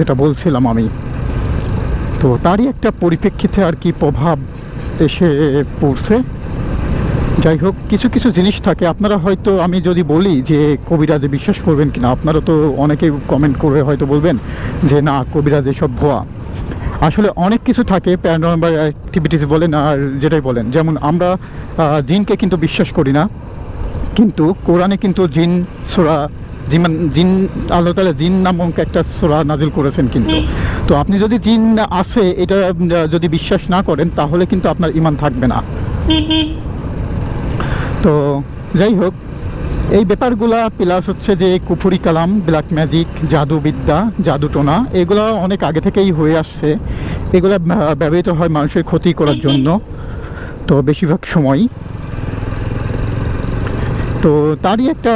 যেটা বলছিলাম আমি। তো তারই একটা পরিপ্রেক্ষিতে আর কি প্রভাব এসে পড়ছে। যাই হোক, কিছু কিছু জিনিস থাকে। আপনারা হয়তো, আমি যদি বলি যে কবিরাজে বিশ্বাস করবেন কিনা, আপনারা তো অনেকেই কমেন্ট করে হয়তো বলবেন যে না, কবিরাজ এসব ভুয়া। আসলে অনেক কিছু থাকে প্যারানর্মাল অ্যাক্টিভিটিস বলেন আর যেটাই বলেন। যেমন আমরা জিনকে কিন্তু বিশ্বাস করি না, কিন্তু কোরআনে কিন্তু জিন, সোরা জিমান জিন আল্লাহ তালা জিন নামক একটা সোরা নাজিল করেছেন কিন্তু। তো আপনি যদি জিন আছে এটা যদি বিশ্বাস না করেন তাহলে কিন্তু আপনার ইমান থাকবে না। তো যাই হোক এই ব্যাপারগুলা প্লাস হচ্ছে যে কুফুরি কালাম ব্ল্যাক ম্যাজিক জাদুবিদ্যা জাদুটোনা এগুলো অনেক আগে থেকেই হয়ে আসছে। এগুলো ব্যবহৃত হয় মানুষের ক্ষতি করার জন্য। তো বেশিরভাগ সময় তো তারই একটা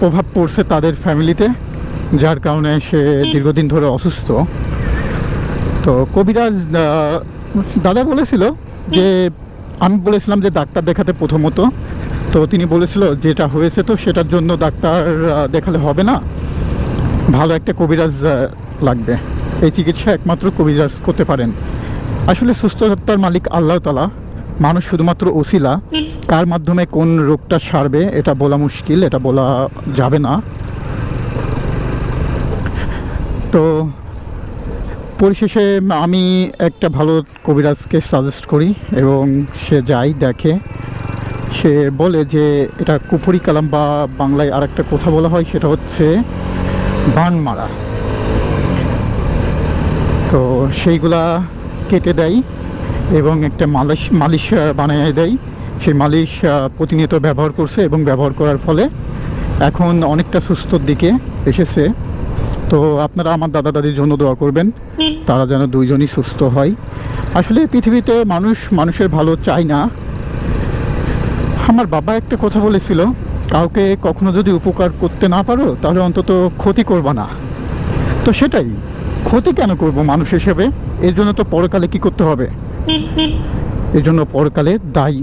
প্রভাব পড়ছে তাদের ফ্যামিলিতে, যার কারণে সে দীর্ঘদিন ধরে অসুস্থ। তো কবিরাজ দাদা বলেছিল যে, আমি বলেছিলাম যে ডাক্তার দেখাতে প্রথমত। তো তিনি বলেছিল যেটা হয়েছে তো সেটার জন্য ডাক্তার দেখালে হবে না। ভালো একটা কবিরাজ লাগবে। এই চিকিৎসা একমাত্র কবিরাজ করতে পারেন। আসলে সুস্থতার মালিক আল্লাহ তালা মানুষ শুধুমাত্র ওসিলা। কার মাধ্যমে কোন রোগটা সারবে, এটা বলা মুশকিল, এটা বলা যাবে না। তো পরিশেষে আমি একটা ভালো কবিরাজকে সাজেস্ট করি এবং সে যায় দেখে, সে বলে যে এটা কুফুরি কালাম বা বাংলায় আর একটা কথা বলা হয়, সেটা হচ্ছে বান মারা। তো সেইগুলা কেটে দেয় এবং একটা মালিশ মালিশ বানিয়ে দেয় সেই মালিশ প্রতিনিয়ত ব্যবহার করছে এবং ব্যবহার করার ফলে এখন অনেকটা সুস্থর দিকে এসেছে। তো আপনারা আমার দাদা দাদির জন্য দোয়া করবেন, তারা যেন দুইজনই সুস্থ হয়। আসলে পৃথিবীতে মানুষ মানুষের ভালো চায় না। আমার বাবা একটা কথা বলেছিল, কাউকে কখনো যদি উপকার করতে না পারো, তাহলে অন্তত ক্ষতি করবা না। তো সেটাই, ক্ষতি কেন করব মানুষ হিসেবে? এর জন্য তো পরকালে কি করতে হবে? এর জন্য পরকালে দায়ী।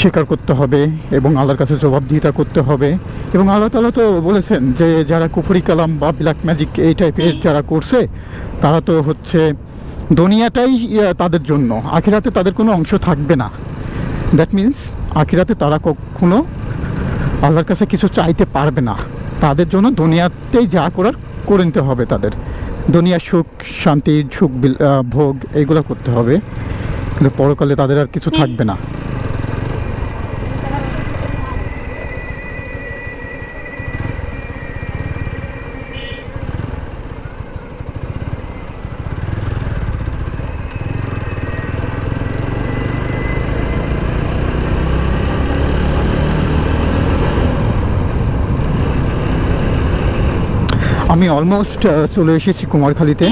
স্বীকার করতে হবে এবং আল্লাহর কাছে জবাবদিহিতা করতে হবে। এবং আল্লাহ তালা তো বলেছেন যে যারা কুফুরি কালাম বা ব্ল্যাক ম্যাজিক এই টাইপের যারা করছে তারা তো হচ্ছে দুনিয়াটাই তাদের জন্য। আখিরাতে তাদের কোনো অংশ থাকবে না। দ্যাট মিন্স আখিরাতে তারা কখনো আল্লাহর কাছে কিছু চাইতে পারবে না। তাদের জন্য দুনিয়াতেই যা করার করে নিতে হবে তাদের। দুনিয়ার সুখ শান্তি সুখ ভোগ এইগুলো করতে হবে। কিন্তু পরকালে তাদের আর কিছু থাকবে না। আমি অলমোস্ট চলে এসেছি কুমারখালীতে।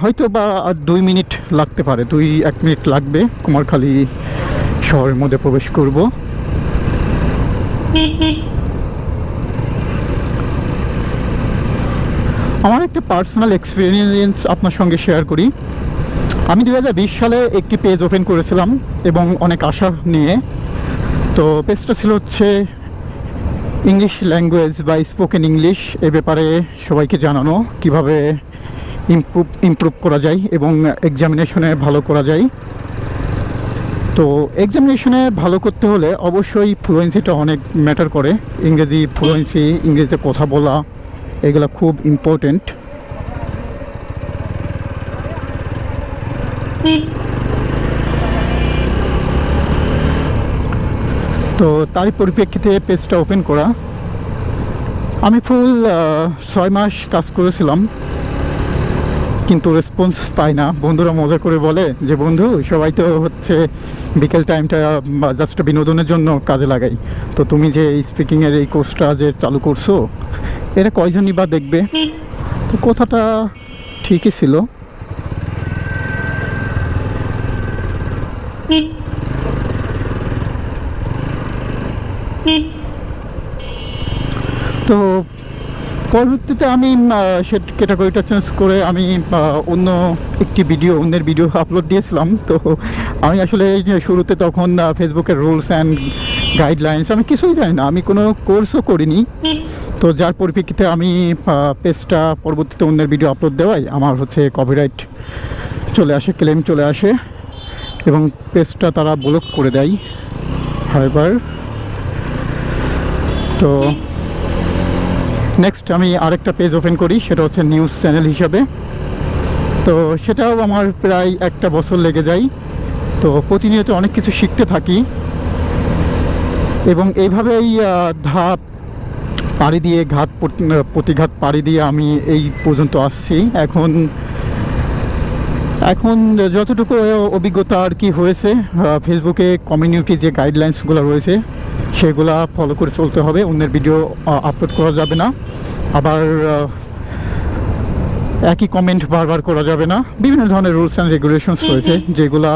হয়তো বা আর দুই মিনিট লাগতে পারে, দুই, এক মিনিট লাগবে কুমারখালী শহরের মধ্যে প্রবেশ করব। আমার একটা পার্সোনাল এক্সপিরিয়েন্স আপনার সঙ্গে শেয়ার করি। আমি দু হাজার বিশ সালে একটি পেজ ওপেন করেছিলাম এবং অনেক আশা নিয়ে। তো পেজটা ছিল হচ্ছে ইংলিশ ল্যাঙ্গুয়েজ বা স্পোকেন ইংলিশ এ ব্যাপারে সবাইকে জানানো, কীভাবে ইমপ্রুভ ইমপ্রুভ করা যায় এবং এক্সামিনেশনে ভালো করা যায়। তো এক্সামিনেশনে ভালো করতে হলে অবশ্যই ফ্লুয়েন্সিটা অনেক ম্যাটার করে। ইংরেজি ফ্লুয়েন্সি ইংরেজিতে কথা বলা, এগুলো খুব ইম্পর্টেন্ট তো তারই পরিপ্রেক্ষিতে পেজটা ওপেন করা। আমি ফুল ছয় মাস কাজ করেছিলাম, কিন্তু রেসপন্স পাই না। বন্ধুরা মজা করে বলে যে, বন্ধু, সবাই তো হচ্ছে বিকেল টাইমটা জাস্ট বিনোদনের জন্য কাজে লাগাই। তো তুমি যে স্পিকিংয়ের এই কোর্সটা যে চালু করছ এটা কয়জনই বা দেখবে? তো কথাটা ঠিকই ছিল তো পরবর্তীতে আমি সে ক্যাটাগরিটা চেঞ্জ করে আমি অন্য একটি ভিডিও অন্যের ভিডিও আপলোড দিয়েছিলাম। তো আমি আসলে শুরুতে তখন ফেসবুকের রুলস অ্যান্ড গাইডলাইন্স আমি কিছুই জানি না। আমি কোনো কোর্সও করিনি। তো যার পরিপ্রেক্ষিতে আমি পেজটা পরবর্তীতে অন্যের ভিডিও আপলোড দেওয়াই আমার হচ্ছে কপিরাইট চলে আসে ক্লেম চলে আসে এবং পেজটা তারা ব্লক করে দেয়। হাইবার তো নেক্সট আমি আরেকটা পেজ ওপেন করি, সেটা হচ্ছে নিউজ চ্যানেল হিসাবে। তো সেটাও আমার প্রায় একটা বছর লেগে যায়। তো প্রতিনিয়ত অনেক কিছু শিখতে থাকি। এবং এইভাবেই ধাপ পাড়ি দিয়ে, ঘাত প্রতিঘাত পাড়ি দিয়ে আমি এই পর্যন্ত আসছি। এখন এখন যতটুকু অভিজ্ঞতা আর কি হয়েছে ফেসবুকে কমিউনিটি যে গাইডলাইন্সগুলো রয়েছে সেগুলা ফলো করে চলতে হবে অন্যের ভিডিও আপলোড করা যাবে না। আবার একই কমেন্ট বারবার করা যাবে না। বিভিন্ন ধরনের রুলস অ্যান্ড রেগুলেশনস রয়েছে যেগুলা